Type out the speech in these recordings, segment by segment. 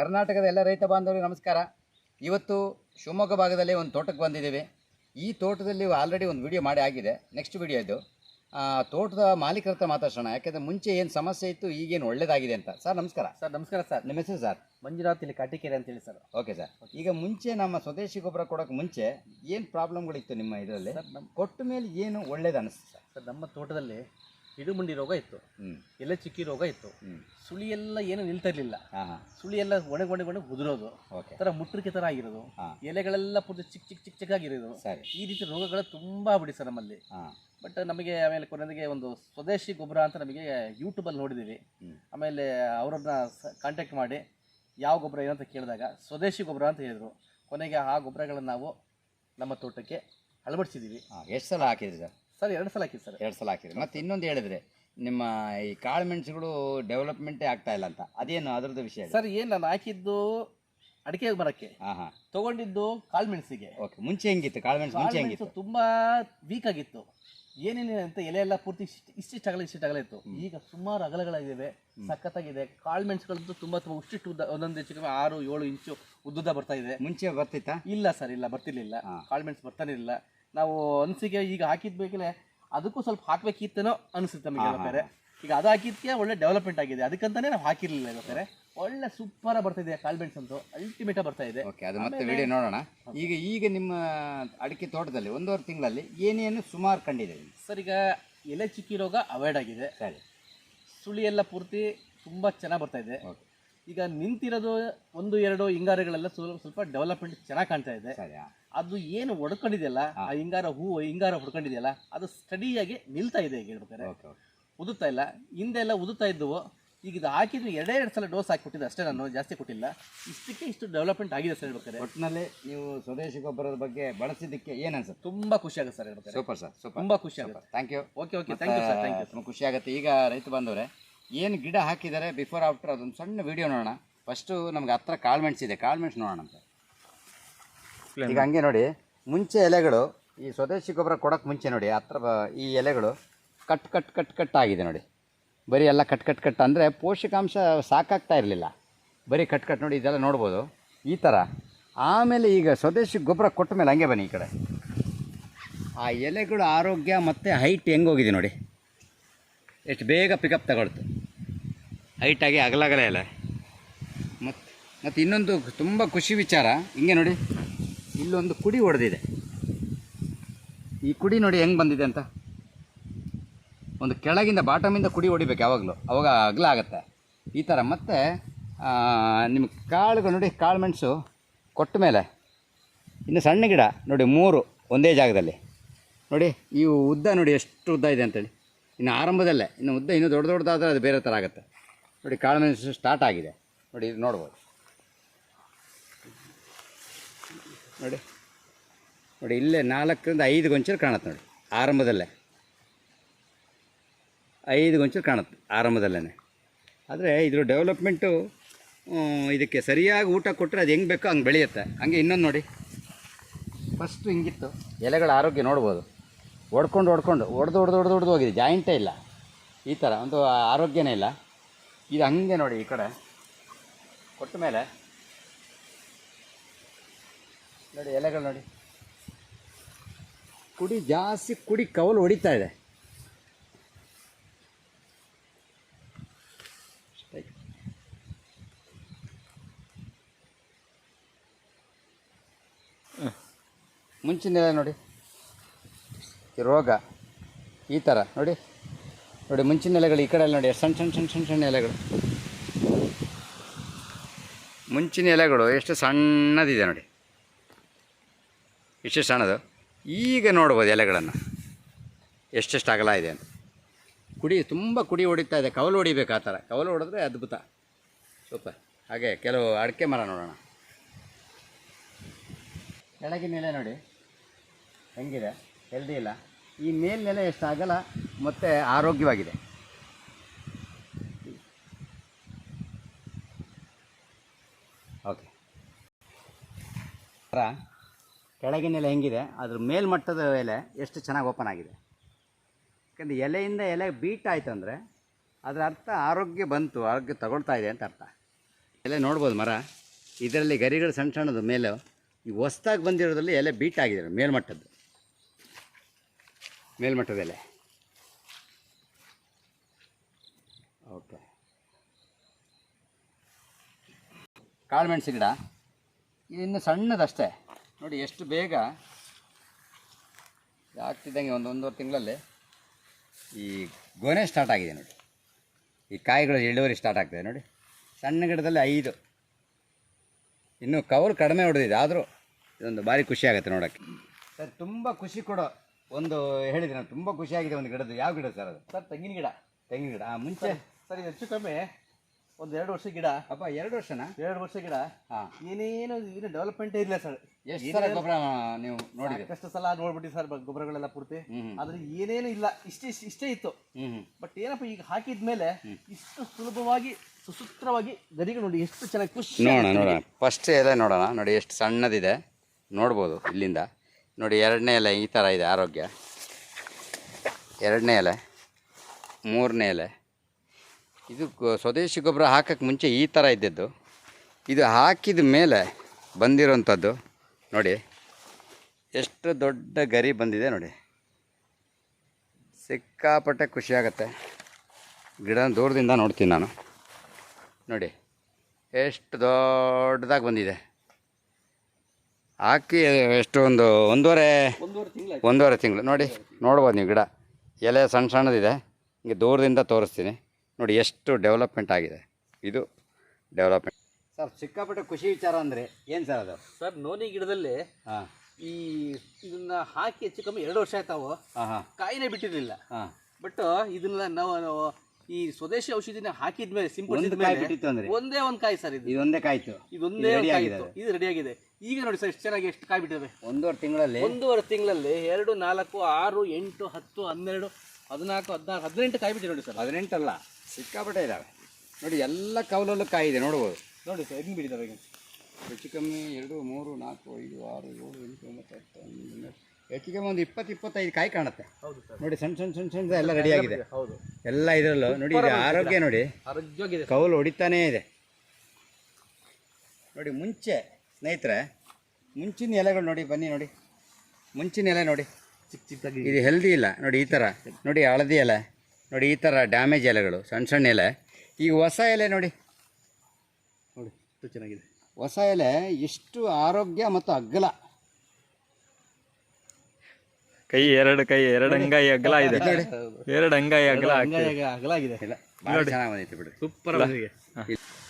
ಕರ್ನಾಟಕದ ಎಲ್ಲ ರೈತ ಬಾಂಧವರಿಗೆ ನಮಸ್ಕಾರ. ಇವತ್ತು ಶಿವಮೊಗ್ಗ ಭಾಗದಲ್ಲಿ ಒಂದು ತೋಟಕ್ಕೆ ಬಂದಿದ್ದೀವಿ. ಈ ತೋಟದಲ್ಲಿ ಆಲ್ರೆಡಿ ಒಂದು ವಿಡಿಯೋ ಮಾಡಿ ಆಗಿದೆ. ನೆಕ್ಸ್ಟ್ ವಿಡಿಯೋ ಇದು. ತೋಟದ ಮಾಲೀಕರ ಹತ್ರ ಮಾತಾಡ್ಸೋಣ. ಯಾಕೆಂದರೆ ಮುಂಚೆ ಏನು ಸಮಸ್ಯೆ ಇತ್ತು ಈಗೇನು ಒಳ್ಳೇದಾಗಿದೆ ಅಂತ. ಸರ್ ನಮಸ್ಕಾರ. ಸರ್ ನಮಸ್ಕಾರ ಸರ್ ನಿಮ್ಮ ಹೆಸರು ಸರ್ ಮಂಜುನಾಥ್ ಇಲ್ಲಿ ಕಾಟಿಕೆರೆ ಅಂತೇಳಿ ಸರ್ ಓಕೆ ಸರ್ ಈಗ ಮುಂಚೆ ನಮ್ಮ ಸ್ವದೇಶಿ ಗೊಬ್ಬರ ಕೊಡೋಕೆ ಮುಂಚೆ ಏನು ಪ್ರಾಬ್ಲಮ್ಗಳಿತ್ತು ನಿಮ್ಮ ಇದರಲ್ಲಿ? ಸರ್ ನಮ್ಮ ಕೊಟ್ಟ ಮೇಲೆ ಏನು ಒಳ್ಳೇದು ಅನಿಸ್ತು ಸರ್ ಸರ್ ನಮ್ಮ ತೋಟದಲ್ಲಿ ಹಿಡುಮುಂಡಿ ರೋಗ ಇತ್ತು. ಎಲ್ಲ ಎಲೆ ಚಿಕ್ಕಿ ರೋಗ ಇತ್ತು. ಸುಳಿ ಎಲ್ಲ ಏನು ನಿಲ್ತಾ ಇರಲಿಲ್ಲ ಸುಳಿ ಎಲ್ಲ ಒಣಗ್ ಒಣಗ್ ಒಣಗ್ ಉದುರೋದು. ತರ ಮುಟ್ಟರಿಕೆ ತರ ಆಗಿರೋದು. ಎಲೆಗಳೆಲ್ಲ ಪೂರ್ತಿ ಚಿಕ್ಕ ಚಿಕ್ಕ ಚಿಕ್ಕ ಚಿಕ್ಕಾಗಿರೋದು ಆಗಿರೋದು. ಈ ರೀತಿ ರೋಗಗಳು ತುಂಬಾ ಬಿಡಿ ಸರ್ ನಮ್ಮಲ್ಲಿ. ಬಟ್ ನಮಗೆ ಆಮೇಲೆ ಕೊನೆಗೆ ಒಂದು ಸ್ವದೇಶಿ ಗೊಬ್ಬರ ಅಂತ ನಮಗೆ ಯೂಟ್ಯೂಬಲ್ಲಿ ನೋಡಿದ್ದೀವಿ. ಆಮೇಲೆ ಅವರನ್ನ ಕಾಂಟ್ಯಾಕ್ಟ್ ಮಾಡಿ ಯಾವ ಗೊಬ್ಬರ ಏನಂತ ಕೇಳಿದಾಗ ಸ್ವದೇಶಿ ಗೊಬ್ಬರ ಅಂತ ಹೇಳಿದ್ರು. ಕೊನೆಗೆ ಆ ಗೊಬ್ಬರಗಳನ್ನು ನಾವು ನಮ್ಮ ತೋಟಕ್ಕೆ ಅಳವಡಿಸಿದ್ದೀವಿ. ಎಷ್ಟು ಸಲ ಹಾಕಿದ್ರಿ ಸರ್? ಸರ್ ಎರಡು ಸಲ ಹಾಕಿದ್ದು ಸರ್. ಎರಡು ಸಲ ಹಾಕಿದ್ರಿ ಮತ್ತೆ ಇನ್ನೊಂದು ಹೇಳಿದ್ರೆ ನಿಮ್ಮ ಈ ಕಾಳು ಮೆಣಸುಗಳು ಡೆವಲಪ್ಮೆಂಟೇ ಆಗ್ತಾ ಇಲ್ಲ ಅಂತ. ಅದೇನು ಅದ್ರದ್ದು ವಿಷಯ ಸರ್ ಏನು ನಾನು ಹಾಕಿದ್ದು ಅಡಿಕೆ ಮರಕ್ಕೆ ಹಾಂ ಹಾಂ. ತಗೊಂಡಿದ್ದು ಕಾಳುಮೆಣಸಿಗೆ ಓಕೆ ಮುಂಚೆ ಹೆಂಗಿತ್ತು? ಕಾಳು ಮೆಣಸು ಮುಂಚೆ ಹೆಂಗಿತ್ತು? ತುಂಬಾ ವೀಕ್ ಆಗಿತ್ತು. ಏನೇನಿದೆ ಅಂತ ಎಲೆ ಎಲ್ಲ ಪೂರ್ತಿ ಇಷ್ಟು ಇಷ್ಟಿಷ್ಟು ಅಗಲ ಇಷ್ಟಿಷ್ಟು ಅಗಲ ಇತ್ತು. ಈಗ ಸುಮಾರು ಅಗಲಗಳಾಗಿವೆ ಸಖತ್ತಾಗಿದೆ. ಕಾಳುಮೆಣಸುಗಳಂತೂ ತುಂಬಾ ತುಂಬಾ ಉಷ್ಟಿಷ್ಟು ಉದ್ದ ಒಂದೊಂದು ಹೆಚ್ಚು ಕಮ್ಮಿ ಆರು ಏಳು ಇಂಚು ಉದ್ದುದ್ದ ಬರ್ತಾ ಇದೆ. ಮುಂಚೆ ಬರ್ತಿತ್ತಾ? ಇಲ್ಲ ಸರ್ ಇಲ್ಲ ಬರ್ತಿರ್ಲಿಲ್ಲ. ಕಾಳು ಮೆಣಸು ಬರ್ತಾನೆ ಇಲ್ಲ. ನಾವು ಅನ್ಸಿಗೆ ಈಗ ಹಾಕಿದ್ ಬೇಕಲೆ ಅದಕ್ಕೂ ಸ್ವಲ್ಪ ಹಾಕ್ಬೇಕಿತ್ತೇನೋ ಅನಿಸುತ್ತೆ ನಮಗೆ ಬೇರೆ ಈಗ ಅದು ಹಾಕಿದ್ಕೆ ಒಳ್ಳೆ ಡೆವಲಪ್ಮೆಂಟ್ ಆಗಿದೆ. ಅದಕ್ಕಂತಾನೆ ನಾವು ಹಾಕಿರ್ಲಿಲ್ಲ ಬೇರೆ ಒಳ್ಳೆ ಸೂಪರ್ ಬರ್ತಾ ಇದೆ ಕಾಳುಮೆಣಸು ಅಂತೂ. ಅಲ್ಟಿಮೇಟ್ ಬರ್ತಾ ಇದೆ. ಓಕೆ ಅದು ಮತ್ತೆ ವಿಡಿಯೋ ನೋಡೋಣ. ಈಗ ಈಗ ನಿಮ್ಮ ಅಡಿಕೆ ತೋಟದಲ್ಲಿ ಒಂದೂವರೆ ತಿಂಗಳಲ್ಲಿ ಏನೇನು ಸುಮಾರು ಕಂಡಿದೆ? ಸರ್ ಈಗ ಎಲೆ ಚಿಕ್ಕಿ ರೋಗ ಅವಾಯ್ಡ್ ಆಗಿದೆ. ಸರಿ. ಸುಳಿ ಎಲ್ಲ ಪೂರ್ತಿ ತುಂಬ ಚೆನ್ನಾಗಿ ಬರ್ತಾ ಇದೆ. ಓಕೆ ಈಗ ನಿಂತಿರೋದು ಒಂದು ಎರಡು ಹಿಂಗಾರುಗಳೆಲ್ಲ ಸ್ವಲ್ಪ ಸ್ವಲ್ಪ ಡೆವಲಪ್ಮೆಂಟ್ ಚೆನ್ನಾಗಿ ಕಾಣ್ತಾ ಇದೆ. ಸರಿ ಅದು ಏನು ಒಡ್ಕೊಂಡಿದೆಯಲ್ಲ ಆ ಹಿಂಗಾರ ಹೂವು ಹಿಂಗಾರ ಹೊಡ್ಕೊಂಡಿದೆಯಲ್ಲ ಅದು ಸ್ಟಡಿಯಾಗಿ ನಿಲ್ತಾ ಇದೆ ಈಗ ಹೇಳ್ಬೇಕಾದ್ರೆ. ಓಕೆ ಉದುತ್ತಾ ಇಲ್ಲ. ಹಿಂದೆಲ್ಲ ಉದುತ್ತಾ ಇದ್ದವು. ಈಗ ಇದು ಹಾಕಿದ್ರೆ ಎರಡೇ ಎರಡು ಸಲ ಡೋಸ್ ಹಾಕಿ ಕೊಟ್ಟಿದ್ದೆ ಅಷ್ಟೇ ನಾನು ಜಾಸ್ತಿ ಕೊಟ್ಟಿಲ್ಲ. ಇಷ್ಟಕ್ಕೆ ಇಷ್ಟು ಡೆವಲಪ್ಮೆಂಟ್ ಆಗಿದೆ ಸರ್ ಹೇಳ್ಬೇಕಾರೆ ಒಟ್ಟಿನಲ್ಲಿ ನೀವು ಸ್ವದೇಶಿ ಗೊಬ್ಬರದ ಬಗ್ಗೆ ಬಳಸಿದ್ದಕ್ಕೆ ಏನು ಅನ್ಸುತ್ತೆ? ತುಂಬಾ ಖುಷಿ ಆಗುತ್ತೆ ಸರ್ ಹೇಳ್ಬೇಕಾದ್ರೆ. ಸೂಪರ್ ಸರ್ ಸೂಪರ್ ತುಂಬಾ ಖುಷಿ ಆಗುತ್ತೆ. Thank you okay okay thank you sir thank you ತುಂಬ ಖುಷಿ ಆಗುತ್ತೆ. ಈಗ ರೈತ ಬಂದವರೇ ಏನು ಗಿಡ ಹಾಕಿದ್ದಾರೆ ಬಿಫೋರ್ ಆಫ್ಟರ್ ಅದೊಂದು ಸಣ್ಣ ವಿಡಿಯೋ ನೋಡೋಣ. ಫಸ್ಟು ನಮ್ಗೆ ಹತ್ರ ಕಾಳುಮೆಣಸು ಇದೆ. ಕಾಳುಮೆಣಸು ನೋಡೋಣ ಅಂತ. ಈಗ ಹಂಗೆ ನೋಡಿ, ಮುಂಚೆ ಎಲೆಗಳು, ಈ ಸ್ವದೇಶಿ ಗೊಬ್ಬರ ಕೊಡೋಕೆ ಮುಂಚೆ ನೋಡಿ ಹತ್ರ ಈ ಎಲೆಗಳು ಕಟ್ ಕಟ್ ಕಟ್ ಕಟ್ ಆಗಿದೆ ನೋಡಿ. ಬರೀ ಎಲ್ಲ ಕಟ್ ಕಟ್ ಕಟ್ ಅಂದರೆ ಪೋಷಕಾಂಶ ಸಾಕಾಗ್ತಾ ಇರಲಿಲ್ಲ. ಬರೀ ಕಟ್ ಕಟ್ ನೋಡಿ ಇದೆಲ್ಲ ನೋಡ್ಬೋದು. ಈ ಥರ. ಆಮೇಲೆ ಈಗ ಸ್ವದೇಶಿ ಗೊಬ್ಬರ ಕೊಟ್ಟ ಮೇಲೆ ಹಂಗೆ ಬನ್ನಿ ಈ ಕಡೆ. ಆ ಎಲೆಗಳು ಆರೋಗ್ಯ ಮತ್ತು ಹೈಟ್ ಹೆಂಗೆ ಹೋಗಿದೆ ನೋಡಿ. ಎಷ್ಟು ಬೇಗ ಪಿಕಪ್ ತಗೊಳ್ತು. ಹೈಟಾಗಿ ಅಗಲಗಲ ಎಲೆ. ಮತ್ತು ಮತ್ತು ಇನ್ನೊಂದು ತುಂಬ ಖುಷಿ ವಿಚಾರ. ಹಿಂಗೆ ನೋಡಿ. ಇಲ್ಲೊಂದು ಕುಡಿ ಹೊಡೆದಿದೆ. ಈ ಕುಡಿ ನೋಡಿ ಹೆಂಗೆ ಬಂದಿದೆ ಅಂತ? ಒಂದು ಕೆಳಗಿಂದ ಬಾಟಮಿಂದ ಕುಡಿ ಹೊಡಿಬೇಕು ಯಾವಾಗಲೂ. ಅವಾಗ ಅಗಲ ಆಗುತ್ತೆ. ಈ ಥರ ಮತ್ತು ನಿಮ್ಮ ಕಾಳುಗಳು ನೋಡಿ, ಕಾಳು ಮೆಣಸು ಕೊಟ್ಟ ಮೇಲೆ. ಇನ್ನು ಸಣ್ಣ ಗಿಡ, ನೋಡಿ ಮೂರು ಒಂದೇ ಜಾಗದಲ್ಲಿ. ನೋಡಿ, ಈ ಉದ್ದ ನೋಡಿ ಎಷ್ಟು ಉದ್ದ ಇದೆ ಅಂತೇಳಿ. ಇನ್ನು ಆರಂಭದಲ್ಲೇ, ಇನ್ನು ಉದ್ದ ಇನ್ನೂ ದೊಡ್ಡ ದೊಡ್ಡದಾದರೆ ಅದು ಬೇರೆ ಥರ ಆಗುತ್ತೆ. ನೋಡಿ, ಕಾಳು ಮೆಣಸು ಸ್ಟಾರ್ಟ್ ಆಗಿದೆ. ನೋಡಿ, ಇದು ನೋಡ್ಬೋದು. ನೋಡಿ. ನೋಡಿ, ಇಲ್ಲೇ ನಾಲ್ಕರಿಂದ ಐದು ಗೊಂಚಲು ಕಾಣುತ್ತೆ ನೋಡಿ, ಆರಂಭದಲ್ಲೇ. ಐದು ಗೊಂಚಲು ಕಾಣುತ್ತೆ ಆರಂಭದಲ್ಲೇ ಆದರೆ ಇದ್ರ ಡೆವಲಪ್ಮೆಂಟು ಇದಕ್ಕೆ ಸರಿಯಾಗಿ ಊಟ ಕೊಟ್ಟರೆ ಅದು ಹೆಂಗೆ ಬೇಕೋ ಹಂಗೆ ಬೆಳೆಯುತ್ತೆ. ಹಂಗೆ ಇನ್ನೊಂದು ನೋಡಿ. ಫಸ್ಟು ಹಿಂಗಿತ್ತು. ಎಲೆಗಳ ಆರೋಗ್ಯ ನೋಡ್ಬೋದು. ಹೊಡ್ಕೊಂಡು ಹೊಡ್ಕೊಂಡು ಹೊಡೆದು ಹೊಡೆದು ಹೊಡೆದು ಹೊಡೆದು ಹೋಗಿದೆ. ಜಾಯಿಂಟೇ ಇಲ್ಲ. ಈ ಥರ ಒಂದು ಆರೋಗ್ಯನೇ ಇಲ್ಲ. ಇದು ಹಂಗೆ ನೋಡಿ ಈ ಕಡೆ. ಕೊಟ್ಟ ಮೇಲೆ ನೋಡಿ ಎಲೆಗಳು ನೋಡಿ. ಕುಡಿ ಜಾಸ್ತಿ ಕುಡಿ ಕವಲು ಹೊಡಿತಾ ಇದೆ. ಮುಂಚಿನ ಎಲೆ ನೋಡಿ. ರೋಗ ಈ ಥರ ನೋಡಿ. ನೋಡಿ ಮುಂಚಿನ ಎಲೆಗಳು ಈ ಕಡೆ ನೋಡಿ ಸಣ್ಣ ಸಣ್ಣ ಸಣ್ಣ ಸಣ್ಣ ಸಣ್ಣ ಎಲೆಗಳು. ಮುಂಚಿನ ಎಲೆಗಳು ಎಷ್ಟು ಸಣ್ಣದಿದೆ ನೋಡಿ. ಇಷ್ಟು ಅನ್ನೋದು ಈಗ ನೋಡ್ಬೋದು ಎಲೆಗಳನ್ನು. ಎಷ್ಟೆಷ್ಟು ಅಗಲ ಇದೆ ಅಂತ. ಕುಡಿ, ತುಂಬ ಕುಡಿ ಹೊಡಿತಾ ಇದೆ. ಕವಲು ಹೊಡಿಬೇಕು ಆ ಥರ. ಕವಲು ಹೊಡೆದ್ರೆ ಅದ್ಭುತ. ಸೂಪರ್. ಹಾಗೆ ಕೆಲವು ಅಡಿಕೆ ಮರ ನೋಡೋಣ. ಕೆಳಗಿನ ಎಲೆ ನೋಡಿ. ಹೆಂಗಿದೆ? ಹೆಲ್ದಿ ಇಲ್ಲ. ಈ ಮೇಲ್ನೆಲೆ ಎಷ್ಟು ಅಗಲ ಮತ್ತು ಆರೋಗ್ಯವಾಗಿದೆ. ಓಕೆ. ಕೆಳಗಿನ ಎಲೆ ಹೆಂಗಿದೆ, ಅದ್ರ ಮೇಲ್ಮಟ್ಟದ ಎಲೆ ಎಷ್ಟು ಚೆನ್ನಾಗಿ ಓಪನ್ ಆಗಿದೆ. ಯಾಕಂದರೆ ಎಲೆಯಿಂದ ಎಲೆ ಬೀಟ್ ಆಯ್ತು ಅಂದರೆ ಅದರ ಅರ್ಥ ಆರೋಗ್ಯ ಬಂತು, ಆರೋಗ್ಯ ತಗೊಳ್ತಾ ಇದೆ ಅಂತ ಅರ್ಥ. ಎಲೆ ನೋಡ್ಬೋದು ಮರ, ಇದರಲ್ಲಿ ಗರಿಗಳು ಸಣ್ಣ ಸಣ್ಣದು ಮೇಲೆ ಈ ಹೊಸ್ದಾಗಿ ಬಂದಿರೋದ್ರಲ್ಲಿ ಎಲೆ ಬೀಟ್ ಆಗಿದೆ, ಮೇಲ್ಮಟ್ಟದ್ದು. ಮೇಲ್ಮಟ್ಟದ ಎಲೆ. ಓಕೆ. ಕಾಳುಮೆಣಸು ಗಿಡ, ಇನ್ನು ಸಣ್ಣದಷ್ಟೇ. ನೋಡಿ ಎಷ್ಟು ಬೇಗ ಆಗ್ತಿದ್ದಂಗೆ ಒಂದು ಒಂದೂವರೆ ತಿಂಗಳಲ್ಲಿ ಈ ಗೊನೆ ಸ್ಟಾರ್ಟ್ ಆಗಿದೆ ನೋಡಿ. ಈ ಕಾಯಿಗಳು ಇಳುವರಿ ಸ್ಟಾರ್ಟ್ ಆಗ್ತದೆ ನೋಡಿ. ಸಣ್ಣ ಗಿಡದಲ್ಲಿ ಐದು. ಇನ್ನು ಕವಲು ಕಡಿಮೆ ಹೊಡೆದಿದೆ ಆದರೂ ಇದೊಂದು ಭಾರಿ ಖುಷಿ ಆಗುತ್ತೆ ನೋಡೋಕ್ಕೆ. ಸರ್ ತುಂಬ ಖುಷಿ ಕೊಡೋ ಒಂದು ಹೇಳಿದ್ರೆ ನಾನು. ತುಂಬ ಖುಷಿಯಾಗಿದೆ ಒಂದು ಗಿಡದ್ದು. ಯಾವ ಗಿಡ ಸರ್ ಅದು? ಸರ್ ತೆಂಗಿನ ಗಿಡ. ತೆಂಗಿನ ಗಿಡ. ಮುಂಚೆ ಸರ್ ಇದು ಹೆಚ್ಚು ಕಮ್ಮಿ. ಒಂದು ಎರಡು ವರ್ಷ ಗಿಡ. ಅಪ್ಪ ಎರಡು ವರ್ಷನಾ? ಎರಡು ವರ್ಷ ಗಿಡ. ಹಾಂ. ಏನೇನು ಏನು ಡೆವಲಪ್ಮೆಂಟೇ ಇಲ್ಲ ಸರ್ ಎಷ್ಟು ಸಲ ಗೊಬ್ಬರ ನೀವು ನೋಡಿ ಎಷ್ಟು ಸಲ ನೋಡ್ಬಿಟ್ಟು ಸರ್ ಗೊಬ್ಬರಗಳೆಲ್ಲ ಪೂರ್ತಿ. ಆದ್ರೆ ಏನೇನು ಇಲ್ಲ. ಇಷ್ಟೇ ಇಷ್ಟೇ ಇತ್ತು. ಬಟ್ ಏನಪ್ಪ ಈಗ ಹಾಕಿದ್ಮೇಲೆ ಇಷ್ಟು ಸುಲಭವಾಗಿ ಸುಸೂತ್ರವಾಗಿ ಗರಿಗಳು ನೋಡಿ ಎಷ್ಟು ಚೆನ್ನಾಗಿ ಖುಷಿ ನೋಡೋಣ ನೋಡೋಣ. ಫಸ್ಟ್ ಎಲೆ ನೋಡೋಣ. ನೋಡಿ ಎಷ್ಟು ಸಣ್ಣದಿದೆ. ನೋಡ್ಬೋದು ಇಲ್ಲಿಂದ. ನೋಡಿ ಎರಡನೇ ಎಲೆ ಈ ಥರ ಇದೆ ಆರೋಗ್ಯ. ಎರಡನೇ ಎಲೆ ಮೂರನೇ ಎಲೆ. ಇದು ಸ್ವದೇಶಿ ಗೊಬ್ಬರ ಹಾಕಕ್ಕೆ ಮುಂಚೆ ಈ ಥರ ಇದ್ದಿದ್ದು. ಇದು ಹಾಕಿದ ಮೇಲೆ ಬಂದಿರೋಂಥದ್ದು. ನೋಡಿ ಎಷ್ಟು ದೊಡ್ಡ ಗರಿ ಬಂದಿದೆ ನೋಡಿ. ಸಿಕ್ಕಾಪಟ್ಟೆ ಖುಷಿಯಾಗತ್ತೆ ಗಿಡ ದೂರದಿಂದ ನೋಡ್ತೀನಿ ನಾನು. ನೋಡಿ ಎಷ್ಟು ದೊಡ್ಡದಾಗಿ ಬಂದಿದೆ. ಹಾಕಿ ಎಷ್ಟು ಒಂದು ಒಂದೂವರೆ ಒಂದೂವರೆ ತಿಂಗಳ ಒಂದೂವರೆ ತಿಂಗಳು. ನೋಡಿ ನೋಡ್ಬೋದು ನೀವು ಗಿಡ. ಎಲೆ ಸಣ್ಣ ಸಣ್ಣದಿದೆ. ಹಿಂಗೆ ದೂರದಿಂದ ತೋರಿಸ್ತೀನಿ. ನೋಡಿ ಎಷ್ಟು ಡೆವಲಪ್ಮೆಂಟ್ ಆಗಿದೆ. ಇದು ಡೆವಲಪ್ಮೆಂಟ್. ಸರ್ ಸಿಕ್ಕಾಪಟ್ಟೆ ಖುಷಿ ವಿಚಾರ ಅಂದರೆ ಏನು ಸರ್ ಅದು? ಸರ್ ನೋನಿ ಗಿಡದಲ್ಲಿ ಹಾಂ. ಈ ಇದನ್ನ ಹಾಕಿ ಹೆಚ್ಚು ಕಮ್ಮಿ ಎರಡು ವರ್ಷ ಆಯ್ತಾವು ಕಾಯಿನೇ ಬಿಟ್ಟಿರಲಿಲ್ಲ. ಹಾಂ. ಬಟ್ ಇದನ್ನ ನಾವು ನಾವು ಈ ಸ್ವದೇಶಿ ಔಷಧಿನ ಹಾಕಿದ್ಮೇಲೆ ಸಿಂಪಲ್ ಕಾಯಿ ಸಿಂಪಡಿಸಿದ್ಮೇಲೆ ಒಂದೇ ಒಂದು ಕಾಯಿ ಸರ್ ಇದು. ಇದೊಂದೇ ಕಾಯಿತು. ಇದೊಂದೇ ಇದು ಒಂದು ಆಗಿದೆ ಇದು ರೆಡಿ ಆಗಿದೆ. ಈಗ ನೋಡಿ ಸರ್ ಎಷ್ಟು ಚೆನ್ನಾಗಿ ಎಷ್ಟು ಕಾಯಿ ಬಿಟ್ಟಿದೆ. ಒಂದೂವರೆ ತಿಂಗಳಲ್ಲಿ? ಒಂದೂವರೆ ತಿಂಗಳಲ್ಲಿ ಎರಡು ನಾಲ್ಕು ಆರು ಎಂಟು ಹತ್ತು ಹನ್ನೆರಡು ಹದಿನಾಲ್ಕು ಹದಿನಾರು ಹದಿನೆಂಟು ಕಾಯಿ ಬಿಟ್ಟಿದೆ ನೋಡಿ ಸರ್. ಹದಿನೆಂಟಲ್ಲ? ಸಿಕ್ಕಾಪಟ್ಟೆ ಇದ್ದಾವೆ ನೋಡಿ ಎಲ್ಲ ಕವಲಲ್ಲೂ ಕಾಯಿ ಇದೆ ನೋಡ್ಬೋದು. ನೋಡಿ ಸರ್ ಹೆಂಗೆ ಬಿಡಿದಾವೆ ಈಗ? ಹೆಚ್ಚು ಕಮ್ಮಿ ಎರಡು ಮೂರು ನಾಲ್ಕು ಐದು ಆರು ಏಳು ಎಂಟು ಒಂಬತ್ತು ಹತ್ತು ಹನ್ನೊಂದು ಹೆಚ್ಚು ಕಮ್ಮಿ ಒಂದು ಇಪ್ಪತ್ತು ಇಪ್ಪತ್ತೈದು ಕಾಯಿ ಕಾಣುತ್ತೆ. ನೋಡಿ ಸಣ್ಣ ಸಣ್ಣ ಸಣ್ಣ ಸಣ್ಣ ಎಲ್ಲ ರೆಡಿಯಾಗಿದೆ ಹೌದು. ಎಲ್ಲ ಇದರಲ್ಲೂ ನೋಡಿ ಇದು ಆರೋಗ್ಯ ನೋಡಿ. ಆರೋಗ್ಯವಾಗಿದೆ ಕೌಲು ಹೊಡಿತಾನೇ ಇದೆ. ನೋಡಿ ಮುಂಚೆ ಸ್ನೇಹಿತರೆ ಮುಂಚಿನ ಎಲೆಗಳು ನೋಡಿ ಬನ್ನಿ ನೋಡಿ. ಮುಂಚಿನ ಎಲೆ ನೋಡಿ. ಚಿಕ್ಕ ಚಿಕ್ಕದಾಗಿ ಇದು ಹೆಲ್ದಿ ಇಲ್ಲ. ನೋಡಿ ಈ ಥರ ನೋಡಿ ಹಳದಿ ಎಲೆ. ನೋಡಿ ಈ ಥರ ಡ್ಯಾಮೇಜ್ ಎಲೆಗಳು ಸಣ್ಣ ಸಣ್ಣ ಎಲೆ. ಈಗ ಹೊಸ ಎಲೆ ನೋಡಿ. ನೋಡಿ ಎಷ್ಟು ಚೆನ್ನಾಗಿದೆ. ಹೊಸ ಎಲೆ ಎಷ್ಟು ಆರೋಗ್ಯ ಮತ್ತು ಅಗ್ಗಲ ಕೈ ಎರಡು ಕೈ ಎರಡು ಅಂಗೈ ಅಗಲ ಇದೆ. ಎರಡು ಅಂಗೈ ಅಗಲ ಇಲ್ಲ ಭಾಳ ಚೆನ್ನಾಗಿ ಬಂದೈತೆ ಬಿಡಿ ಸೂಪರ್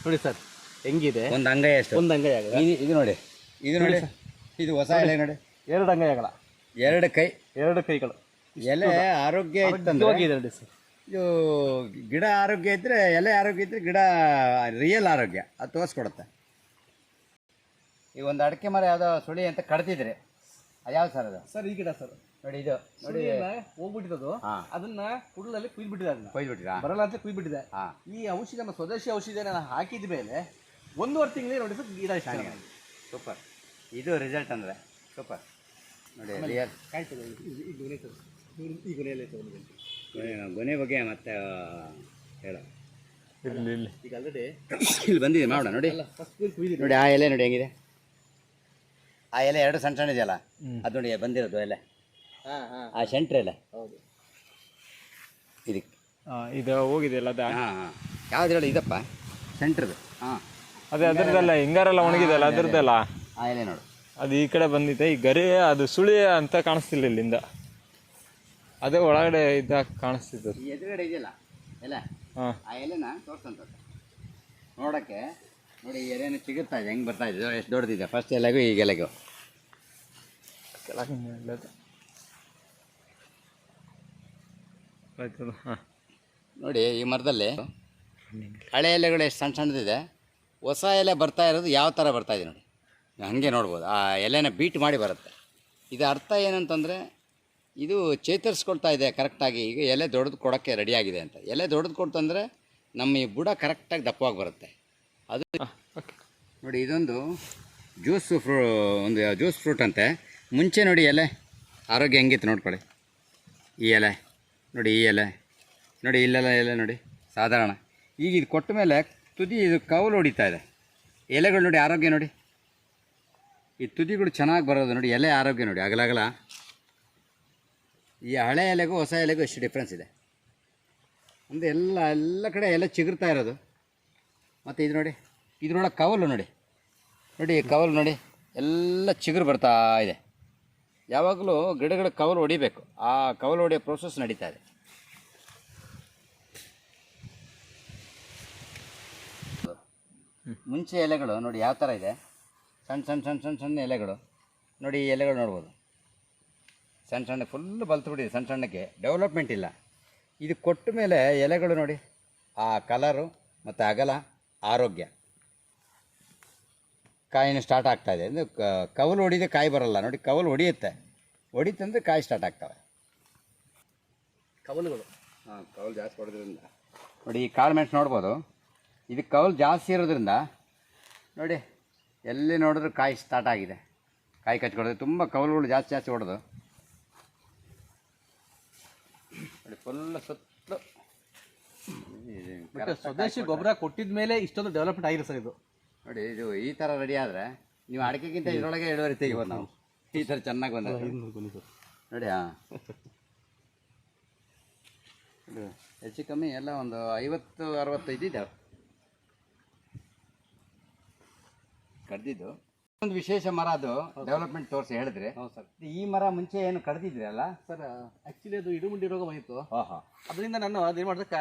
ನೋಡಿ ಸರ್ ಹೆಂಗಿದೆ? ಒಂದು ಅಂಗೈ ಅಷ್ಟು. ಒಂದು ಅಂಗಾಯಿ ಆಗಲ್ಲ ಇದು ನೋಡಿ. ಇದು ನೋಡಿ ಇದು ಹೊಸ ಎಲೆ ನೋಡಿ. ಎರಡು ಅಂಗೈ ಅಗಲ. ಎರಡು ಕೈ. ಎರಡು ಕೈಗಳು. ಎಲೆ ಆರೋಗ್ಯ ಇತ್ತಂದ್ರೆ ಇದು ಗಿಡ ಆರೋಗ್ಯ ಇದ್ದರೆ ಎಲೆ ಆರೋಗ್ಯ ಇದ್ದರೆ ಗಿಡ ರಿಯಲ್ ಆರೋಗ್ಯ ಅದು ತೋರಿಸ್ಕೊಡುತ್ತೆ. ಈ ಒಂದು ಅಡಿಕೆ ಮರ ಯಾವುದೋ ಸುಳಿ ಅಂತ ಕಡ್ತಿದ್ರೆ ಅದು ಯಾವ್ದು ಸರ್ ಅದು? ಸರ್ ಈ ಗಿಡ ಸರ್. ನೋಡಿ ಇದು ನೋಡಿ. ಹೋಗ್ಬಿಟ್ಟಿದ್ದು. ಹಾಂ. ಅದನ್ನ ಕುಯ್ದು ಕುಯ್ದ್ಬಿಟ್ಟಿದೆ ಅದನ್ನ. ಕೊಯ್ದುಬಿಟ್ಟಿರಾ ಬರಲ್ಲ ಅಂತ ಕುಯ್ದ್ಬಿಟ್ಟಿದೆ. ಹಾಂ. ಈ ಔಷಧಿ ನಮ್ಮ ಸ್ವದೇಶಿ ನಾನು ಹಾಕಿದ ಮೇಲೆ ಒಂದೂವರೆ ತಿಂಗಳು ನೋಡಿ ಸರ್ ಗಿಡ ಇಷ್ಟ ಸೂಪರ್. ಇದು ರಿಸಲ್ಟ್ ಅಂದರೆ? ಸೂಪರ್. ನೋಡಿ ರಿಯಲ್ ಕಾಯ್ತದೆ. ಈ ಗುಣೆ ಈ ಗುಣೆಯಲ್ಲಿ ತಗೊಂಡಿದ್ದೀನಿ. ಗೊನೆ ಬಗ್ಗೆ ಮತ್ತೆ ಹೇಳು. ಇಲ್ಲಿ ಇಲ್ಲಿ ಈಗ ಆಲ್ರೆಡಿ ಇಲ್ಲಿ ಬಂದಿದೆ ಮಾಡೋಣ ನೋಡಿ. ನೋಡಿ ಆ ಎಲೆ ನೋಡಿ ಹೆಂಗಿದೆ. ಆ ಎಲೆ ಎರಡು ಸಣ್ಣ ಸಣ್ಣ ಇದೆಯಲ್ಲ? ಅದು ನೋಡಿ ಬಂದಿರೋದು ಎಲೆ. ಹಾಂ ಹಾಂ. ಆ ಸೆಂಟ್ರ್ ಎಲೆ. ಹೌದು. ಇದಕ್ಕೆ ಆ, ಇದು ಹೋಗಿದೆಯಲ್ಲ ಅದ? ಹಾಂ ಹಾಂ. ಯಾವ್ದು ಹೇಳಿ ಇದಪ್ಪ? ಸೆಂಟ್ರದು ಹಾಂ. ಅದೇ ಅದ್ರದ್ದಲ್ಲ ಹಿಂಗಾರೆಲ್ಲ ಒಣಗಿದೆಯಲ್ಲ ಅದ್ರದ್ದಲ್ಲ? ಆ ಎಲೆ ನೋಡು. ಅದು ಈ ಕಡೆ ಬಂದಿದೆ ಈ ಗರಿ ಅದು ಸುಳಿ ಅಂತ ಕಾಣಿಸ್ತಿಲ್ಲ ಇಲ್ಲಿಂದ. ಅದೇ ಒಳಗಡೆ ಇದ್ದಾಗ ಕಾಣಿಸ್ತಿತ್ತು. ಈ ಎದುರುಗಡೆ ಇದೆಯಲ್ಲ? ಎಲೆ? ಹಾಂ. ಆ ಎಲೆನ ತೋರ್ಸಂತ ನೋಡೋಕ್ಕೆ ನೋಡಿ ಈ ಎಲೆನ ಸಿಗುತ್ತಾ ಇದೆ ಹೆಂಗೆ ಬರ್ತಾ ಇದೆ ಎಷ್ಟು ದೊಡ್ಡದಿದೆ. ಫಸ್ಟ್ ಎಲೆಗೂ ಈಗ ಎಲೆಗೂ. ಆಯ್ತದ ಹಾಂ. ನೋಡಿ ಈ ಮರದಲ್ಲಿ ಹಳೆ ಎಲೆಗಳು ಎಷ್ಟು ಸಣ್ಣ ಸಣ್ಣದಿದೆ ಹೊಸ ಎಲೆ ಬರ್ತಾ ಇರೋದು ಯಾವ ಥರ ಬರ್ತಾ ಇದೆ ನೋಡಿ. ಹಾಗೆ ನೋಡ್ಬೋದು ಆ ಎಲೆನ ಬೀಟ್ ಮಾಡಿ ಬರುತ್ತೆ. ಇದು ಅರ್ಥ ಏನಂತಂದರೆ ಇದು ಚೇತರಿಸ್ಕೊಳ್ತಾ ಇದೆ ಕರೆಕ್ಟಾಗಿ. ಈಗ ಎಲೆ ದೊಡ್ಡದು ಕೊಡೋಕ್ಕೆ ರೆಡಿಯಾಗಿದೆ ಅಂತ. ಎಲೆ ದೊಡ್ಡದು ಕೊಡ್ತಂದರೆ ನಮ್ಮ ಈ ಬುಡ ಕರೆಕ್ಟಾಗಿ ದಪ್ಪವಾಗಿ ಬರುತ್ತೆ. ಅದು ನೋಡಿ ಇದೊಂದು ಜ್ಯೂಸ್ ಫ್ರೂ ಒಂದು ಜ್ಯೂಸ್ ಫ್ರೂಟ್ ಅಂತೆ. ಮುಂಚೆ ನೋಡಿ ಎಲೆ ಆರೋಗ್ಯ ಹೆಂಗಿತ್ತು ನೋಡ್ಕೊಳ್ಳಿ. ಈ ಎಲೆ ನೋಡಿ ಈ ಎಲೆ ನೋಡಿ ಇಲ್ಲೆಲ್ಲ ಎಲೆ ನೋಡಿ ಸಾಧಾರಣ. ಈಗ ಇದು ಕೊಟ್ಟ ಮೇಲೆ ತುದಿ ಇದು ಕೌಲು ಹೊಡಿತಾ ಇದೆ. ಎಲೆಗಳು ನೋಡಿ ಆರೋಗ್ಯ ನೋಡಿ. ಈ ತುದಿಗಳು ಚೆನ್ನಾಗಿ ಬರೋದು ನೋಡಿ ಎಲೆ ಆರೋಗ್ಯ ನೋಡಿ ಅಗಲ ಅಗಲ ಈ ಹಳೆ ಎಲೆಗೂ ಹೊಸ ಎಲೆಗೂ ಎಷ್ಟು ಡಿಫ್ರೆನ್ಸ್ ಇದೆ? ಅಂದರೆ ಎಲ್ಲ ಎಲ್ಲ ಕಡೆ ಎಲೆ ಚಿಗುರ್ತಾ ಇರೋದು. ಮತ್ತು ಇದು ನೋಡಿ, ಇದ್ರೊಳಗೆ ಕವಲು ನೋಡಿ. ನೋಡಿ ಕವಲು ನೋಡಿ, ಎಲ್ಲ ಚಿಗುರು ಬರ್ತಾ ಇದೆ. ಯಾವಾಗಲೂ ಗಿಡಗಳ ಕವಲು ಹೊಡಿಬೇಕು. ಆ ಕವಲು ಹೊಡೆಯೋ ಪ್ರೋಸೆಸ್ ನಡೀತಾ ಇದೆ. ಮುಂಚೆ ಎಲೆಗಳು ನೋಡಿ ಯಾವ ಥರ ಇದೆ? ಸಣ್ಣ ಸಣ್ಣ ಸಣ್ಣ ಸಣ್ಣ ಸಣ್ಣ ಎಲೆಗಳು. ನೋಡಿ ಈ ಎಲೆಗಳು ನೋಡ್ಬೋದು. ಸಣ್ಣ ಸಣ್ಣ ಫುಲ್ ಬಲ್ತು ಬಿಟ್ಟಿದೆ ಸಣ್ಣ ಸಣ್ಣಕ್ಕೆ. ಡೆವಲಪ್ಮೆಂಟ್ ಇಲ್ಲ. ಇದು ಕೊಟ್ಟ ಮೇಲೆ ಎಲೆಗಳು ನೋಡಿ. ಆ ಕಲರು ಮತ್ತು ಅಗಲ ಆರೋಗ್ಯ. ಕಾಯಿನ ಸ್ಟಾರ್ಟ್ ಆಗ್ತಾ ಇದೆ. ಅಂದರೆ ಕವಲು ಹೊಡಿದೆ ಕಾಯಿ ಬರಲ್ಲ. ನೋಡಿ ಕವಲು ಹೊಡಿಯುತ್ತೆ. ಹೊಡಿತಂದ್ರೆ ಕಾಯಿ ಸ್ಟಾರ್ಟ್ ಆಗ್ತವೆ. ಕವಲುಗಳು. ಹಾಂ ಕವಲು ಜಾಸ್ತಿ ಹೊಡೆದ್ರಿಂದ. ನೋಡಿ ಈ ಕಾಳು ಮೆಣಸು ನೋಡ್ಬೋದು. ಇದು ಕವಲು ಜಾಸ್ತಿ ಇರೋದ್ರಿಂದ ನೋಡಿ ಎಲ್ಲಿ ನೋಡಿದ್ರೂ ಕಾಯಿ ಸ್ಟಾರ್ಟ್ ಆಗಿದೆ. ಕಾಯಿ ಕಚ್ಕೊಡೋದು. ತುಂಬ ಕವಲುಗಳು ಜಾಸ್ತಿ ಜಾಸ್ತಿ ಹೊಡೆದು. ಫುಲ್ ಸುತ್ತಲೂ ಬಟ್ ಸ್ವದೇಶಿ ಗೊಬ್ಬರ ಕೊಟ್ಟಿದ ಮೇಲೆ ಇಷ್ಟೊಂದು ಡೆವಲಪ್ಮೆಂಟ್ ಆಗಿದೆ ಸರ್ ಇದು. ನೋಡಿ ಇದು ಈ ಥರ ರೆಡಿ ಆದರೆ ನೀವು ಅಡಿಕೆಗಿಂತ ಇದರೊಳಗೆ ಇಳುವರಿ ತೆಗಿಬೋದು ನಾವು. ಈ ಥರ ಚೆನ್ನಾಗಿ ಬಂದ ನೋಡಿ ಹಾಂ. ಹೆಚ್ಚು ಕಮ್ಮಿ ಎಲ್ಲ ಒಂದು ಐವತ್ತು ಅರವತ್ತೈದು ಇದ್ದಾವೆ ಕಡ್ದಿದ್ದು. ಒಂದು ವಿಶೇಷ ಮರ ಅದು ಡೆವಲಪ್ಮೆಂಟ್ ತೋರಿಸಿ ಹೇಳಿದ್ರೆ. ಹೌದು ಸರ್. ಈ ಮರ ಮುಂಚೆ ಏನು ಕಡ್ದಿದ್ರಿ ಅಲ್ಲ? ಸರ್ ಆಕ್ಚುಲಿ ಅದು ಇಡುಮುಂಡಿ ರೋಗ ಬಂದಿತ್ತು. ಅದರಿಂದ ನಾನು ಅದೇನು ಮಾಡಿದೆ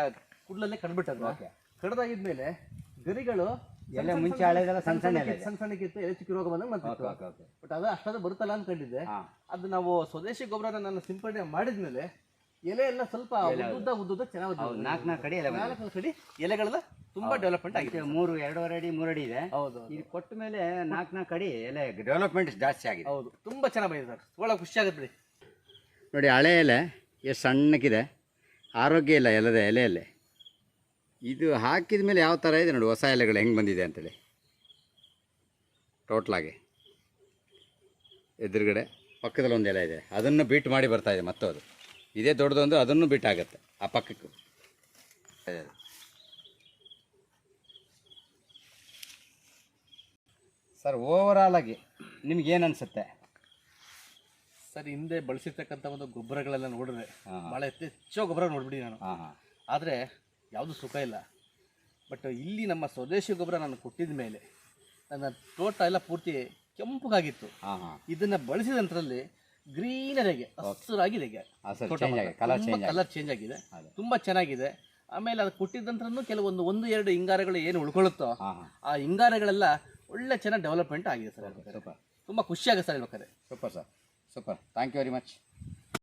ಕುಡ್ಲಲ್ಲೇ ಕಡ್ಬಿಟ್ಟದ್ದು Okay. ಕಡ್ದಾಗಿದ್ಮೇಲೆ ಗರಿಗಳು ಎಲ್ಲ ಮುಂಚೆ ಹಳೆದೆಲ್ಲ ಸಣ್ಣ ಸಣ್ಣ. ಸಣ್ಣ ಸಣ್ಣಕ್ಕಿತ್ತು ಎಲೆ ಚಿಕ್ಕ ರೋಗ ಬಂದಂಗೆ ಮತ್ತೆ ಬಟ್ ಅದು ಅಷ್ಟಾದ್ರೂ ಬರುತ್ತಲ್ಲ ಅನ್ಕೊಂಡಿದ್ದೆ ಅದು ನಾವು ಸ್ವದೇಶಿ ಗೊಬ್ಬರನ ನಾನು ಸಿಂಪಡಣೆ ಮಾಡಿದ್ಮೇಲೆ ಎಲೆ ಎಲ್ಲ ಸ್ವಲ್ಪ ಉದ್ದ ಉದ್ದುದ್ದ. ಚೆನ್ನಾಗಿ ನಾಲ್ಕು ನಾಲ್ಕು ಕಡೆ ಎಲೆ. ನಾಲ್ಕು ಕಡೆ ಎಲೆಗಳೆಲ್ಲ ತುಂಬಾ ಡೆವಲಪ್ಮೆಂಟ್ ಆಗಿದೆ. ಮೂರು ಎರಡೂವರೆ ಅಡಿ ಮೂರು ಅಡಿ ಇದೆ. ಹೌದು ಇದು ಕೊಟ್ಟ ಮೇಲೆ ನಾಲ್ಕು ನಾಲ್ಕು ಅಡಿ ಎಲೆ ಡೆವಲಪ್ಮೆಂಟ್ ಜಾಸ್ತಿ ಆಗಿದೆ. ಹೌದು ತುಂಬಾ ಚೆನ್ನಾಗಿ ಬಂದಿದೆ ಸರ್. ಒಳ್ಳೆ ಖುಷಿ ಆಗುತ್ತೆ ಬಿಡಿ. ನೋಡಿ ಹಳೆ ಎಲೆ ಎಷ್ಟು ಸಣ್ಣಕ್ಕಿದೆ. ಆರೋಗ್ಯ ಇಲ್ಲ ಎಲ್ಲದ ಎಲೆಯಲ್ಲೇ. ಇದು ಹಾಕಿದ ಮೇಲೆ ಯಾವ ಥರ ಇದೆ ನೋಡಿ ಹೊಸ ಎಲೆಗಳು ಹೆಂಗೆ ಬಂದಿದೆ ಅಂತೇಳಿ. ಟೋಟ್ಲಾಗಿ ಎದುರುಗಡೆ ಪಕ್ಕದಲ್ಲಿ ಒಂದು ಎಲೆ ಇದೆ. ಅದನ್ನು ಬೀಟ್ ಮಾಡಿ ಬರ್ತಾ ಇದೆ ಮತ್ತೆ ಅದು ಇದೇ ದೊಡ್ಡದೊಂದು ಅದನ್ನು ಬಿಟ್ಟಾಗತ್ತೆ ಆ ಪಕ್ಕಕ್ಕೆ. ಸರ್ ಓವರಾಲ್ ಆಗಿ ನಿಮ್ಗೇನು ಅನಿಸುತ್ತೆ? ಸರ್ ಹಿಂದೆ ಬಳಸಿರ್ತಕ್ಕಂಥ ಒಂದು ಗೊಬ್ಬರಗಳೆಲ್ಲ ನೋಡಿದ್ರೆ. ಭಾಳ ಹೆಚ್ಚು ಗೊಬ್ಬರ ನೋಡ್ಬಿಡಿ ನಾನು. ಆದರೆ ಯಾವುದು ಸುಖ ಇಲ್ಲ. ಬಟ್ ಇಲ್ಲಿ ನಮ್ಮ ಸ್ವದೇಶಿ ಗೊಬ್ಬರ ನಾನು ಕೊಟ್ಟಿದ ಮೇಲೆ ನನ್ನ ತೋಟ ಎಲ್ಲ ಪೂರ್ತಿ ಕೆಂಪಗಾಗಿತ್ತು. ಇದನ್ನ ಬಳಸಿದ ನಂತರದಲ್ಲಿ ಗ್ರೀನರಿಗೆ ಹಸಿರಾಗಿ ಆಗಿದೆ ಕಲರ್ ಚೇಂಜ್ ಆಗಿದೆ. ಕಲರ್ ಚೇಂಜ್ ಆಗಿದೆ. ತುಂಬಾ ಚೆನ್ನಾಗಿದೆ. ಆಮೇಲೆ ಅದು ಕೊಟ್ಟಿದ ನಂತರನೂ ಕೆಲವೊಂದು ಒಂದು ಎರಡು ಹಿಂಗಾರಗಳು ಏನು ಉಳ್ಕೊಳ್ಳುತ್ತೋ ಆ ಹಿಂಗಾರಗಳೆಲ್ಲ ಒಳ್ಳೆ ಚೆನ್ನಾಗಿ ಡೆವಲಪ್ಮೆಂಟ್ ಆಗಿದೆ ಸರ್. ಸೂಪರ್ ತುಂಬಾ ಖುಷಿ ಆಗುತ್ತೆ ಸರ್ ಹೇಳ್ಬೇಕಾದ್ರೆ. Super sir super thank you very much